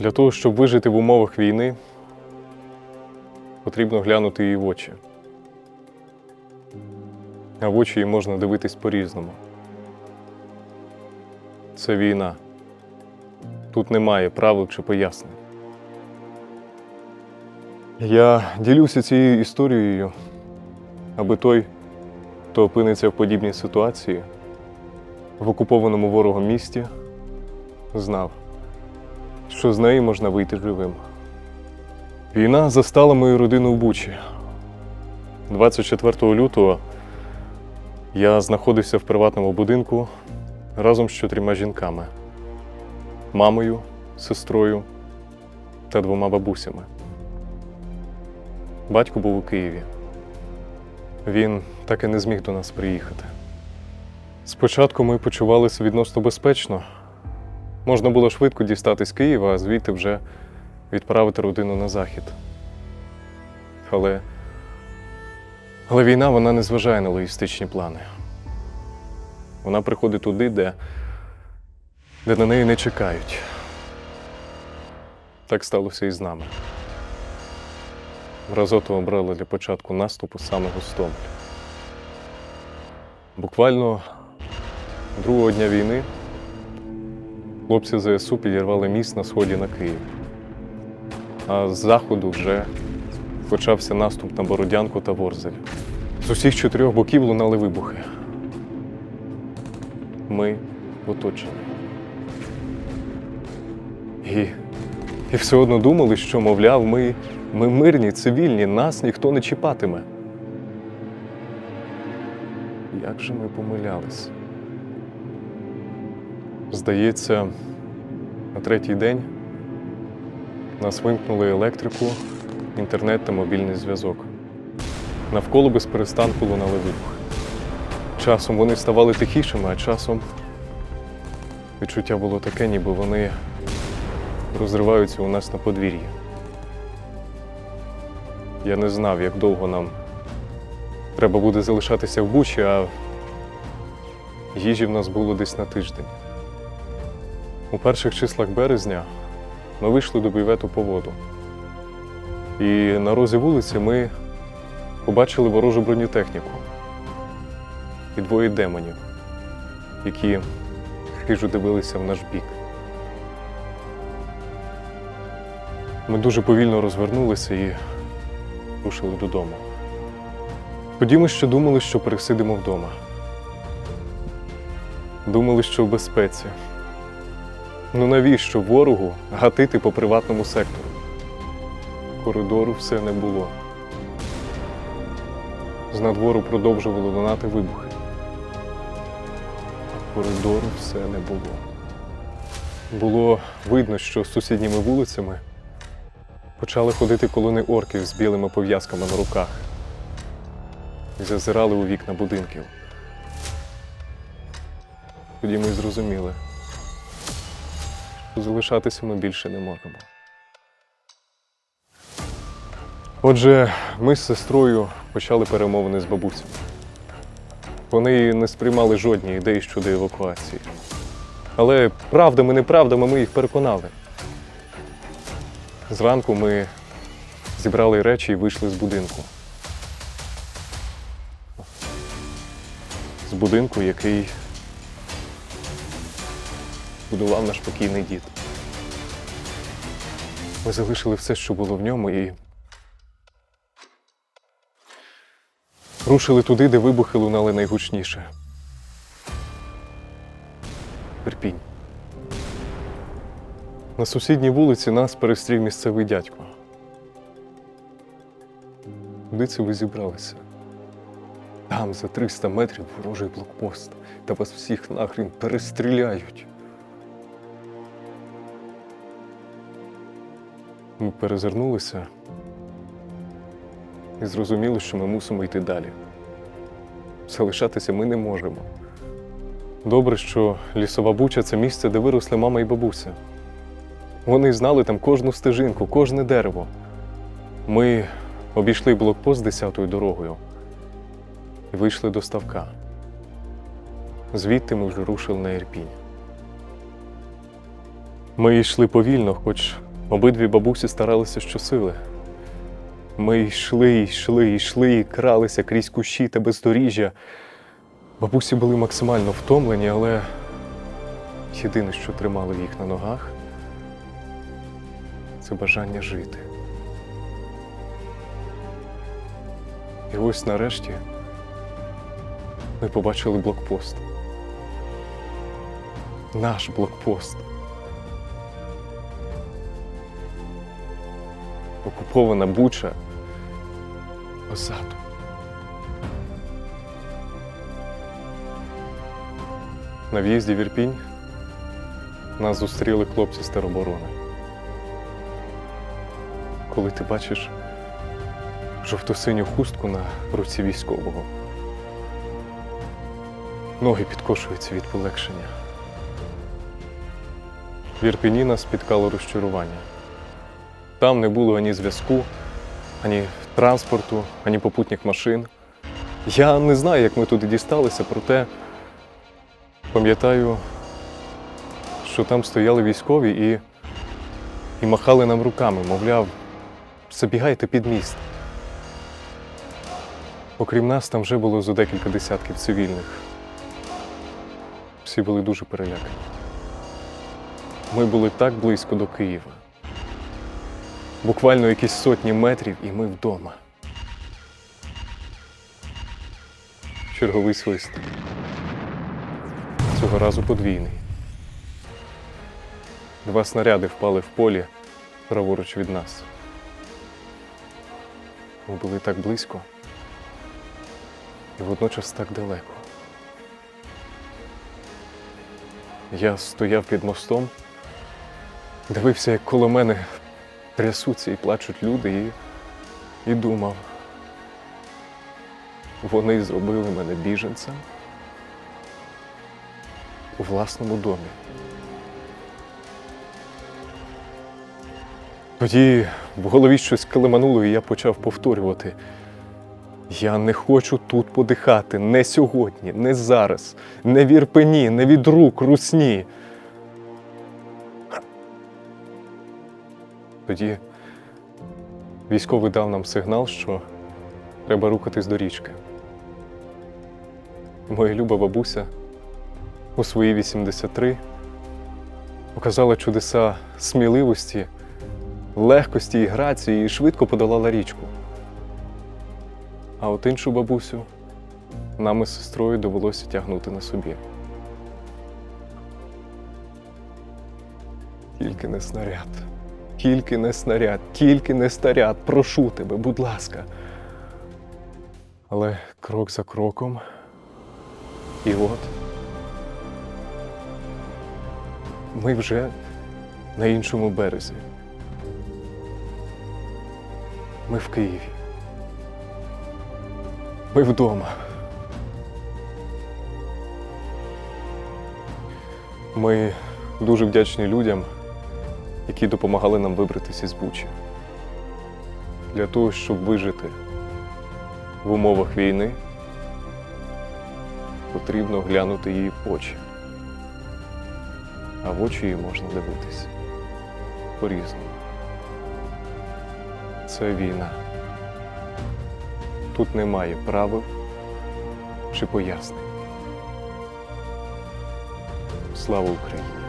Для того, щоб вижити в умовах війни, потрібно глянути її в очі. А в очі її можна дивитись по-різному. Це війна. Тут немає правил чи пояснень. Я ділюся цією історією, аби той, хто опиниться в подібній ситуації, в окупованому ворогом місті, знав, що з неї можна вийти живим. Війна застала мою родину в Бучі. 24 лютого я знаходився в приватному будинку разом з чотирма жінками: мамою, сестрою та двома бабусями. Батько був у Києві. Він так і не зміг до нас приїхати. Спочатку ми почувалися відносно безпечно. Можна було швидко дістатись Києва, а звідти вже відправити родину на захід. Але, але війна вона не зважає на логістичні плани. Вона приходить туди, де, де на неї не чекають. Так сталося і з нами. Мразоту обрали для початку наступу саме Гостомель. Буквально другого дня війни хлопці ЗСУ підірвали міст на сході на Київ. А з заходу вже почався наступ на Бородянку та Ворзель. З усіх чотирьох боків лунали вибухи. Ми оточені. І, і все одно думали, що, мовляв, ми, ми мирні, цивільні, нас ніхто не чіпатиме. Як же ми помилялись? Здається, на третій день нас вимкнули електрику, інтернет та мобільний зв'язок. Навколо без перестанку лунали вибухи. Часом вони ставали тихішими, а часом відчуття було таке, ніби вони розриваються у нас на подвір'ї. Я не знав, як довго нам треба буде залишатися в Бучі, а їжі в нас було десь на тиждень. У перших числах березня ми вийшли до бювету по воду. І на розі вулиці ми побачили ворожу бронетехніку і двоє демонів, які хижо дивилися в наш бік. Ми дуже повільно розвернулися і рушили додому. Тоді ми ще думали, що пересидимо вдома. Думали, що в безпеці. Ну навіщо ворогу гатити по приватному сектору? Коридору все не було. З надвору продовжували лунати вибухи. А коридору все не було. Було видно, що з сусідніми вулицями почали ходити колони орків з білими пов'язками на руках і зазирали у вікна будинків. Тоді ми зрозуміли, залишатися ми більше не можемо. Отже, ми з сестрою почали перемовини з бабусями. Вони не сприймали жодні ідеї щодо евакуації. Але правдами, неправдами ми їх переконали. Зранку ми зібрали речі і вийшли з будинку. З будинку, який будував наш покійний дід. Ми залишили все, що було в ньому, і рушили туди, де вибухи лунали найгучніше. Перпінь. На сусідній вулиці нас перестрів місцевий дядько. Куди це ви зібралися? Там за 300 метрів ворожий блокпост, та вас всіх нахрін перестріляють. Ми перезирнулися і зрозуміли, що ми мусимо йти далі. Залишатися ми не можемо. Добре, що лісова буча це місце, де виросли мама і бабуся. Вони знали там кожну стежинку, кожне дерево. Ми обійшли блокпост десятою дорогою і вийшли до ставка. Звідти ми вже рушили на Ірпінь. Ми йшли повільно, хоч Обидві бабусі старалися щосили. Ми йшли, йшли, йшли, і кралися крізь кущі та бездоріжжя. Бабусі були максимально втомлені, але єдине, що тримало їх на ногах, це бажання жити. І ось нарешті ми побачили блокпост. Наш блокпост. Окупована буча позаду. На в'їзді в Ірпінь нас зустріли хлопці з тероборони. Коли ти бачиш жовто-синю хустку на руці військового, ноги підкошуються від полегшення. В Ірпіні нас спіткало розчарування. Там не було ані зв'язку, ані транспорту, ані попутніх машин. Я не знаю, як ми туди дісталися, проте пам'ятаю, що там стояли військові і, і махали нам руками, мовляв, забігайте під міст. Окрім нас, там вже було зо декілька десятків цивільних. Всі були дуже перелякані. Ми були так близько до Києва. Буквально якісь сотні метрів, і ми вдома. Черговий свист. Цього разу подвійний. Два снаряди впали в полі праворуч від нас. Ми були так близько і водночас так далеко. Я стояв під мостом, дивився, як коло мене трясуться і плачуть люди, і, і думав, вони зробили мене біженцем у власному домі. Тоді в голові щось килимануло, і я почав повторювати. Я не хочу тут подихати не сьогодні, не зараз, не в Ірпені, не від рук русні. Тоді військовий дав нам сигнал, що треба рухатись до річки. Моя люба бабуся у свої 83 показала чудеса сміливості, легкості і грації і швидко подолала річку. А от іншу бабусю нам із сестрою довелося тягнути на собі. Тільки не снаряд, тільки не снаряд, тільки не снаряд. Прошу тебе, будь ласка. Але крок за кроком. І от ми вже на іншому березі. Ми в Києві. Ми вдома. Ми дуже вдячні людям, які допомагали нам вибратися з Бучі. Для того, щоб вижити в умовах війни, потрібно глянути її в очі. А в очі її можна дивитись по-різному. Це війна. Тут немає правил чи пояснень. Слава Україні!